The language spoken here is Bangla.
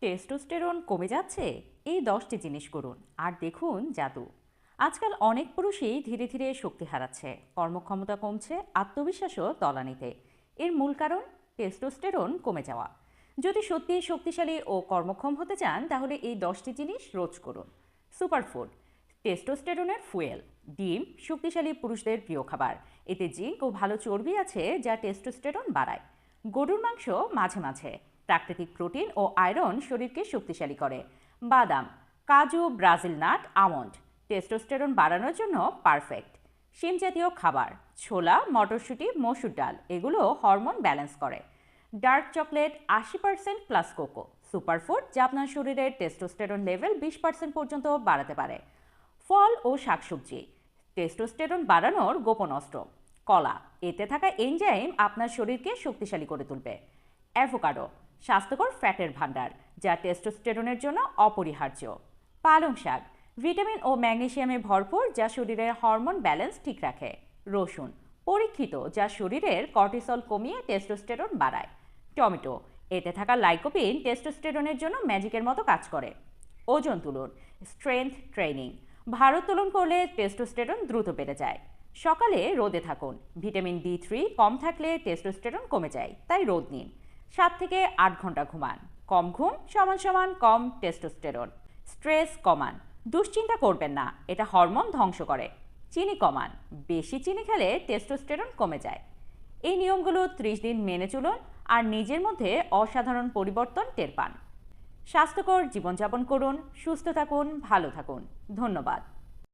টেস্টোস্টেরন কমে যাচ্ছে? এই দশটি জিনিস করুন। আর দেখুন, জাদু। আজকাল অনেক পুরুষই ধীরে ধীরে শক্তি হারাচ্ছে। কর্মক্ষমতা কমছে, আত্মবিশ্বাসও তলানিতে। এর মূল কারণ, টেস্টোস্টেরন কমে যাওয়া। যদি সত্যিই শক্তিশালী ও কর্মক্ষম হতে চান, তাহলে এই দশটি জিনিস রোজ করুন। সুপারফুড। টেস্টোস্টেরনের ফুয়েল। ডিম, শক্তিশালী পুরুষদের প্রিয় খাবার। এতে জিঙ্ক ও ভালো চর্বি আছে, যা টেস্টোস্টেরন বাড়ায়। গরুর মাংস মাঝে মাঝে। প্রাকৃতিক প্রোটিন ও আয়রন শরীরকে শক্তিশালী করে। বাদাম, কাজু, ব্রাজিল নাট, আমন্ড, টেস্টোস্টেরন বাড়ানোর জন্য পারফেক্ট। শিম জাতীয় খাবার, ছোলা, মটরশুঁটি, মসুর ডাল, এগুলো হরমোন ব্যালেন্স করে। ডার্ক চকলেট আশি পার্সেন্ট প্লাস কোকো, সুপারফুড যা আপনার শরীরের টেস্টোস্টেরন লেভেল বিশ পার্সেন্ট পর্যন্ত বাড়াতে পারে। ফল ও শাকসবজি, টেস্টোস্টেরন বাড়ানোর গোপন অস্ত্র। কলা, এতে থাকা এনজাইম আপনার শরীরকে শক্তিশালী করে তুলবে। অ্যাভোকাডো স্বাস্থ্যকর ফ্যাটের ভাণ্ডার, যা টেস্টোস্টেরনের জন্য অপরিহার্য। পালং শাক, ভিটামিন ও ম্যাগনেশিয়ামে ভরপুর, যা শরীরের হরমোন ব্যালেন্স ঠিক রাখে। রসুন, পরীক্ষিত, যা শরীরের কর্টিসল কমিয়ে টেস্টোস্টেরন বাড়ায়। টমেটো, এতে থাকা লাইকোপিন টেস্টোস্টেরনের জন্য ম্যাজিকের মতো কাজ করে। ওজন তুলন স্ট্রেংথ ট্রেনিং ভারোত্তোলন করলে টেস্টোস্টেরন দ্রুত বেড়ে যায়। সকালে রোদে থাকুন, ভিটামিন ডি থ্রি কম থাকলে টেস্টোস্টেরন কমে যায়, তাই রোদ নিন। সাত থেকে আট ঘণ্টা ঘুমান। কম ঘুম সমান সমান কম টেস্টোস্টেরন স্ট্রেস কমান। দুশ্চিন্তা করবেন না, এটা হরমোন ধ্বংস করে। চিনি কমান। বেশি চিনি খেলে টেস্টোস্টেরন কমে যায়। এই নিয়মগুলো ত্রিশ দিন মেনে চলুন আর নিজের মধ্যে অসাধারণ পরিবর্তন টের পান। স্বাস্থ্যকর জীবনযাপন করুন, সুস্থ থাকুন, ভালো থাকুন। ধন্যবাদ।